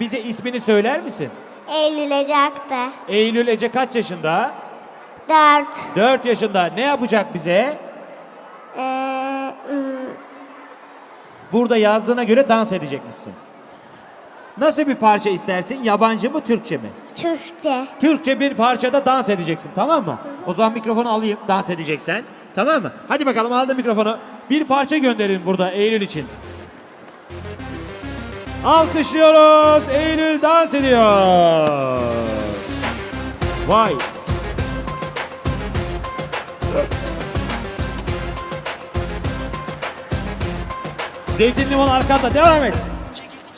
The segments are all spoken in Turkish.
Bize ismini söyler misin? Eylül Ece Akta. Eylül Ece kaç yaşında? 4. 4 yaşında. Ne yapacak bize? Ee, hmm, Burada yazdığına göre dans edecekmişsin. Nasıl bir parça istersin? Yabancı mı, Türkçe mi? Türkçe. Türkçe bir parçada dans edeceksin tamam mı? O zaman mikrofonu alayım dans edeceksen. Tamam mı? Hadi bakalım aldım mikrofonu. Bir parça gönderin burada Eylül için. Alkışlıyoruz. Eylül dans ediyor. Vay. Zeytin limon arkanda devam et. Önce git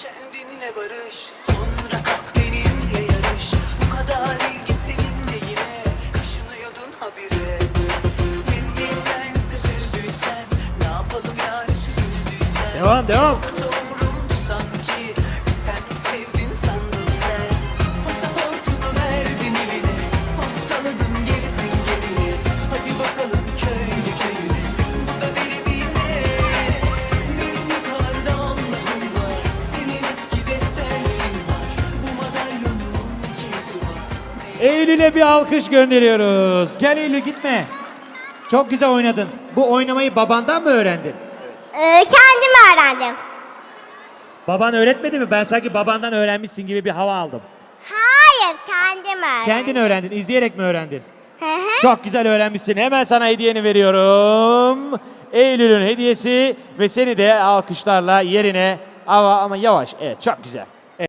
Eylül'e bir alkış gönderiyoruz. Gel Eylül gitme. Çok güzel oynadın. Bu oynamayı babandan mı öğrendin? Ee, kendim öğrendim. Baban öğretmedi mi? Ben sanki babandan öğrenmişsin gibi bir hava aldım. Hayır kendim öğrendim. Kendin öğrendin, izleyerek mi öğrendin? Hı hı. Çok güzel öğrenmişsin. Hemen sana hediyeni veriyorum. Eylül'ün hediyesi ve seni de alkışlarla yerine ama, ama yavaş. Evet çok güzel.